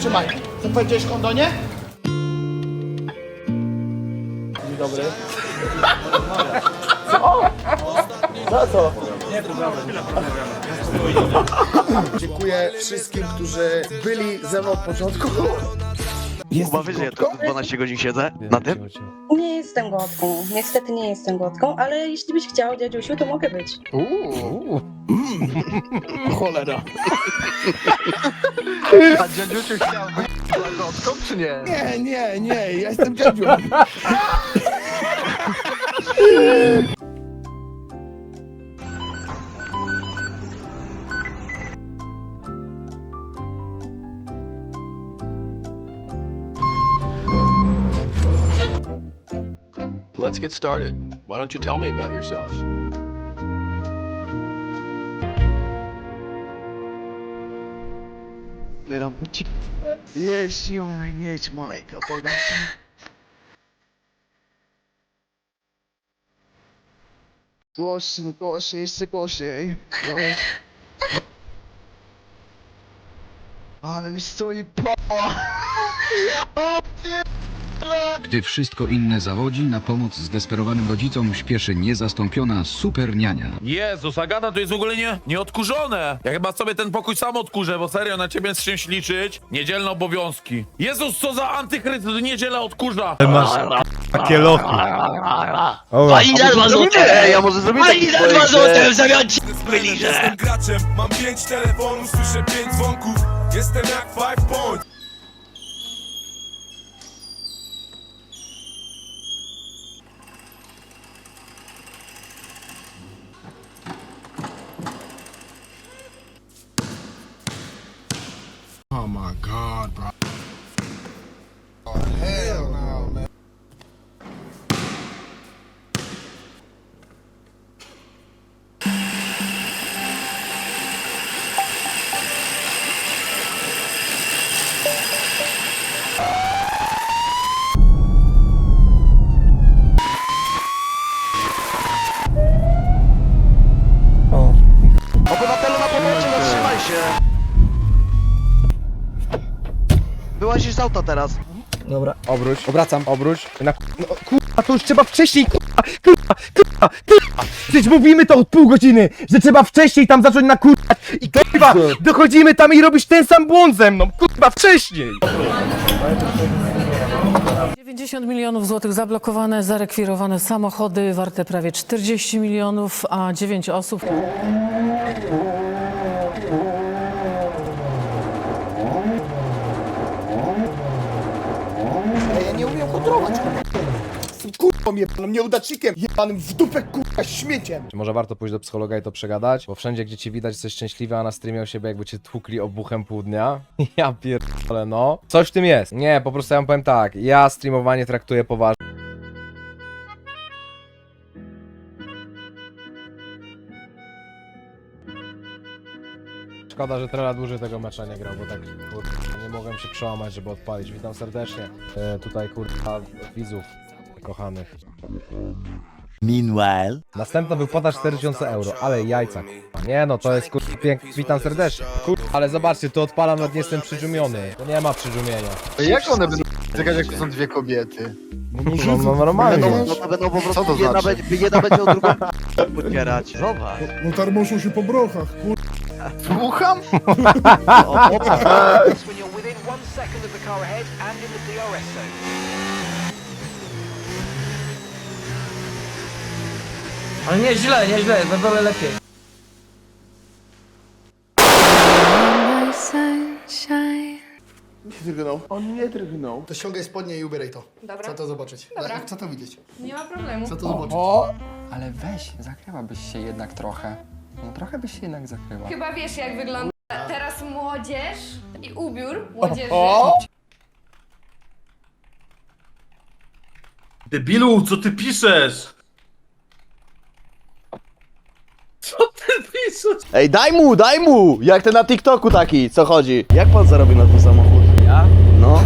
Trzymaj. Co powiedziałeś w kondonie? Dzień dobry. Co? Za co? Dziękuję wszystkim, którzy byli ze mną od początku. Kuba, wiesz, że ja tu 12 godzin siedzę na tym? Nie jestem gotką. Niestety nie jestem gotką, ale jeśli byś chciał, dziadziusiu, to mogę być. Cholera. A dziadziuciu chciał być gotką, czy nie? Nie, nie, nie, ja jestem dziadzią. Let's get started. Why don't you tell me about yourself? Jeśli mieć mojego Boga. Głośno, głośno, jeszcze głośniej. Ale mi stoi po... Gdy wszystko inne zawodzi, na pomoc zdesperowanym rodzicom śpieszy niezastąpiona super niania. Jezus, Agata to jest w ogóle nie, nieodkurzone. Ja chyba sobie ten pokój sam odkurzę, bo serio na ciebie z czymś liczyć. Niedzielne obowiązki. Jezus, co za antychryst niedziela odkurza. Takie lochy. A ile dwa złote? Ej, ja może zrobię A ile dwa złote w zamian ci Jestem graczem, mam pięć telefonów, słyszę pięć dzwonków Jestem jak five point Auta teraz. Dobra. Obróć, obracam, obróć. Na... No, kurwa, to już trzeba wcześniej, kurwa, kurwa, kurwa, kurwa. Przecież mówimy to od pół godziny, że trzeba wcześniej tam zacząć nakurwać i kurwa, dochodzimy tam i robisz ten sam błąd ze mną, kurwa, wcześniej. 90 milionów złotych zablokowane, zarekwirowane samochody warte prawie 40 milionów, a 9 osób. Kontrolować. Jestem kurwą jebanym, nieudacznikiem, jebanym w dupę kurwa śmieciem. Czy może warto pójść do psychologa i to przegadać? Bo wszędzie, gdzie cię widać, jesteś szczęśliwy, a na streamie u siebie jakby cię tłukli obuchem pół dnia. Ja pierdolę, no. Coś w tym jest. Nie, po prostu ja wam powiem tak. Ja streamowanie traktuję poważnie. Szkoda, że Trela dłużej tego mecza nie grał, bo tak kurwa, nie mogłem się przełamać, żeby odpalić. Witam serdecznie. E, tutaj kurwa widzów kochanych. Meanwhile. Następna wypłata 4000 euro, ale jajca. Nie no, to jest kurwa witam serdecznie. Kurwa, ale zobaczcie, tu odpalam, nawet nie jestem przydżumiony. To nie ma przydżumienia. Jak one będą czekać, jak to są dwie kobiety? No, no normalnie. No to będą po Co prostu to jedna, znaczy? będzie, jedna będzie o drugą podcierać. Zobacz. No tarmoszą się po brochach, kur... Słucham? Ale nie źle, nie źle, na dole lepiej. Nie drgnął. On nie drgnął. To ściągaj spodnie i ubieraj to. Dobra. Chcę to zobaczyć. Dobra. Chcę to widzieć. Nie ma problemu. Chcę to zobaczyć. Ale weź, zakryłabyś się jednak trochę. No trochę byś się jednak zakryła. Chyba wiesz, jak wygląda teraz młodzież i ubiór młodzieży. Debilu, co ty piszesz? Co ty piszesz? Ej, daj mu, daj mu! Jak ten na TikToku taki, co chodzi? Jak pan zarobił na ten samochód? Ja? No.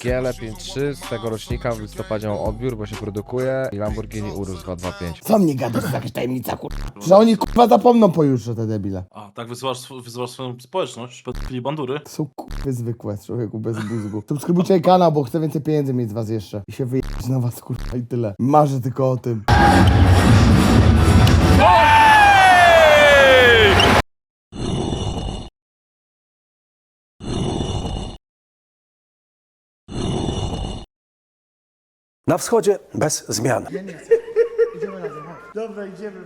53 z tego rocznika w listopadzie mam odbiór, bo się produkuje i Lamborghini Urus 225. Co mnie gadasz, to jakaś tajemnica, kurwa? Że oni kurwa zapomną pojutrze te debile. A, tak wyzywasz, wyzywasz swoją społeczność, pedofili bandury? Są kurwy zwykłe, człowieku bez mózgu. Subskrybujcie kanał, bo chcę więcej pieniędzy mieć z was jeszcze. I się wyjechać na was, kurwa, i tyle. Marzę tylko o tym. Na wschodzie bez zmian. Ja nie chcę. Idziemy razem. Dobra, idziemy.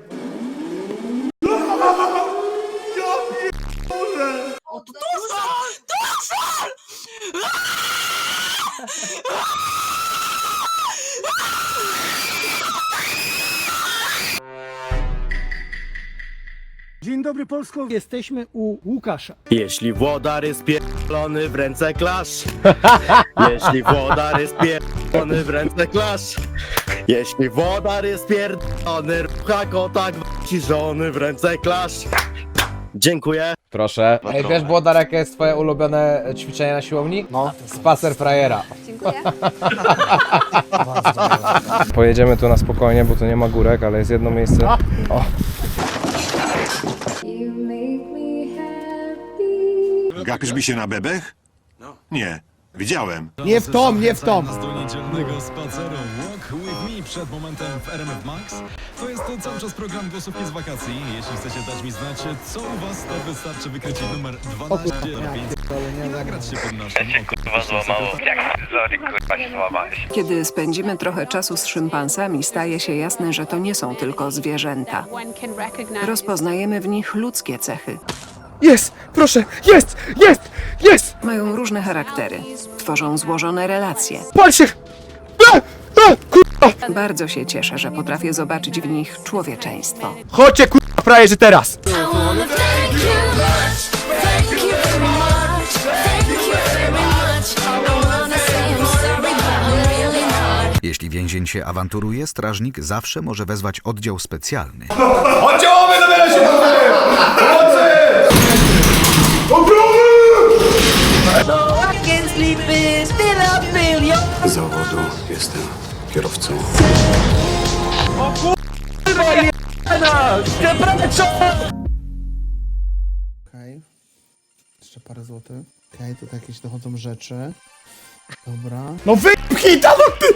Dobry Polsko, jesteśmy u Łukasza. Jeśli włodar jest pierdolony w ręce klasz. Jeśli włodar jest pierdolony w ręce klasz. Jeśli włodar jest pierdolony, rucha go tak ci żony w ręce klasz. Dziękuję. Proszę. Ej, wiesz, Błodar, jakie jest twoje ulubione ćwiczenie na siłowni? No. Spacer frajera. Dziękuję. Pojedziemy tu na spokojnie, bo tu nie ma górek, ale jest jedno miejsce. O, Gapisz mi się na bebech? Nie, widziałem. Nie w tom, nie w tom. do niedzielnego spaceru Walk With Me przed momentem w RMF Max. To jest cały czas program głosówki z wakacji. Jeśli chcecie dać mi znać, co u was, to wystarczy wykryć numer 1205 i nagrać się pod naszym Kiedy spędzimy trochę czasu z szympansami, staje się jasne, że to nie są tylko zwierzęta. Rozpoznajemy w nich ludzkie cechy. Jest! Proszę! Jest! Jest! Jest! Mają różne charaktery, tworzą złożone relacje. Pal się! A! A! Kurwa! Bardzo się cieszę, że potrafię zobaczyć w nich człowieczeństwo. Chodźcie, kurwa, frajerzy, teraz! Jeśli więzień się awanturuje, strażnik zawsze może wezwać oddział specjalny. Oddziałowy zabiera się Z zawodu jestem kierowcą. Okej. Jeszcze parę złotych. Okej, tutaj jakieś dochodzą rzeczy. Dobra. No wypchnij tam, no ty!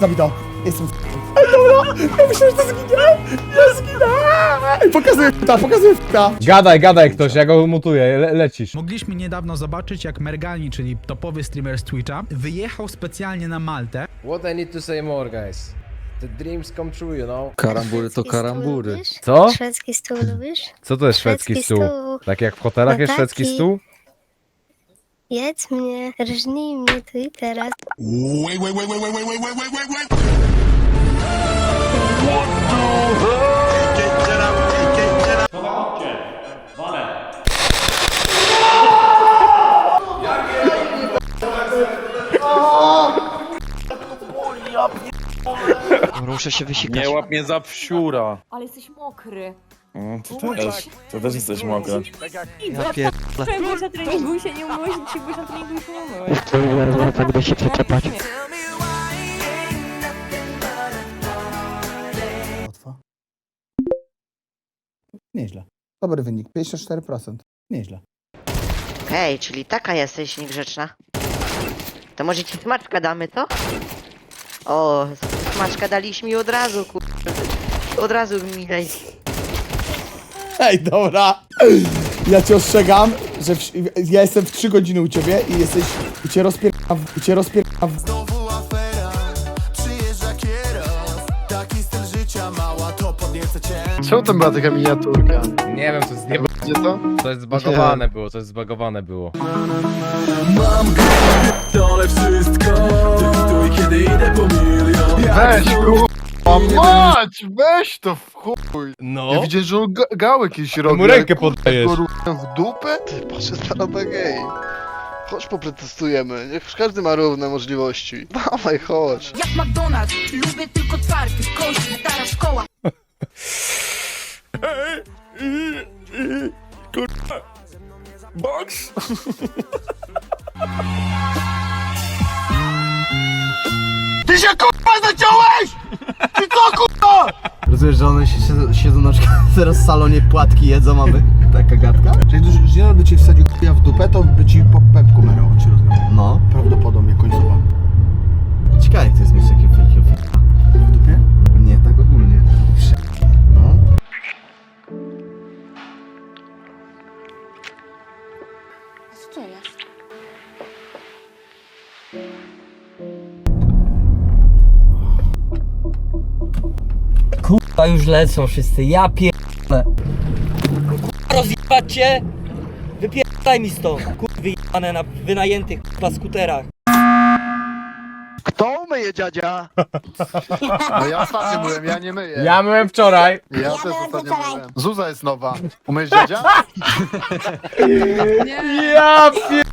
Zabij to. Jestem dobra! Ja myślałem, że to zginę! Ja zginę! Pokazuję f***a, pokazuję f***a! Gadaj, gadaj ktoś, ja go mutuję, le lecisz. Mogliśmy niedawno zobaczyć, jak Mergani, czyli topowy streamer z Twitcha, wyjechał specjalnie na Maltę, What I need to say more, guys? The dreams come true, you know? Karambury to karambury. Co? Szwedzki stół lubisz? Co to jest szwedzki Szwedzki stół? stół. Tak jak w hotelach No jest szwedzki taki. stół? Jedz mnie, rżnij mnie tu i teraz. Wait, wait, wait, wait, wait, wait, wait, wait, wait. Muszę się wysikać. Nie łap mnie za wsiura. Ale jesteś mokry. To też, to też jesteś mokra. Ja pierdolę. Byłeś na treningu i się nie umyłeś, dzisiaj byłeś na treningu i się nie umyłeś. Tak będę się przyczepać. Nieźle. Dobry wynik, 54%. Nieźle. Okej, czyli taka jesteś niegrzeczna. To może ci smaczka damy, co? O, smaczka daliśmy mi od razu, kur... Od razu milej. Ej, dobra. Ja cię ostrzegam, że w, ja jestem w 3 godziny u ciebie i jesteś... i cię rozpierdam, i cię rozpierdam. Czemu to była taka miniaturka? Nie wiem, to jest, nie... Gdzie to? to jest zbagowane było, to jest zbagowane było. Mam dole wszystko, i kiedy idę po milion. Weź, kurwa, mać! Weź to w chuj! No. Ja widziałem, że on ga- gałek jakiś robi. mu rękę ruchem w dupę? Ty, poszedł na gej. Chodź poprotestujemy, niech każdy ma równe możliwości. Dawaj, chodź. Jak McDonald's, lubię tylko twardy, kości, stara szkoła. Ty się kurwa zaciąłeś! Ty co kurwa? Rozumiesz, że one siedzą, siedzą na przykład teraz w salonie płatki jedzą, mamy taka gadka? Czyli Życiel by ci wsadził chuja w dupę, to by ci po pepku merał. No. Prawdopodobnie końcowa. Ciekawe jak to jest mieć takie Kurwa już lecą wszyscy, ja pierdolę. Rozjebać cię! Wypierdaj mi stąd! Kurwy jebane na wynajętych kurwa skuterach. Kto myje dziadzia? No ja ostatnio byłem, ja nie myję. Ja myłem wczoraj. Ja też ostatnio myłem. Zuza jest nowa. Umyjesz dziadzia? Ja pier...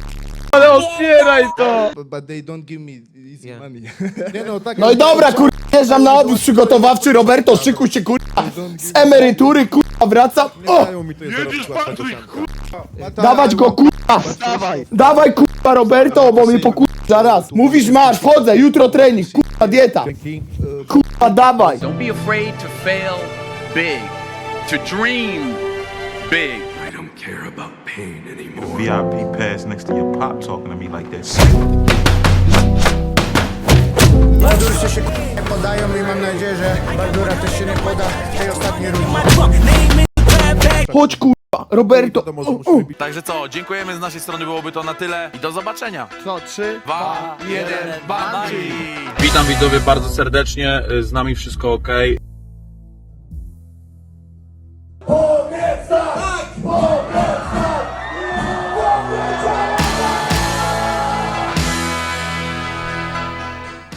Ale otwieraj to! But they don't give me easy money. Nie no, tak no i dobra, kurwa, jeżdżam na obóz przygotowawczy, Roberto, szykuj się, kurwa, z emerytury, kurwa, wracam. O! Jedziesz Patryk, Dawać go, kurwa! Dawaj. Dawaj, kurwa, Roberto, bo mnie pokurwa zaraz. Mówisz, masz, wchodzę, jutro trening, kurwa, dieta. Kurwa, dawaj. Don't be afraid to fail big. To dream big. VIP pass next to your pop talking to me like. Bardurcy się nie podają i mam nadzieję, że Bardura też się nie poda w tej ostatniej rundzie. Chodź kurwa, Roberto. O, o. Także co, dziękujemy z naszej strony, byłoby to na tyle i do zobaczenia. Co, trzy, dwa, jeden, bandzi. Witam widzowie bardzo serdecznie, y, z nami wszystko ok. Obiecać! Tak! Obiecać!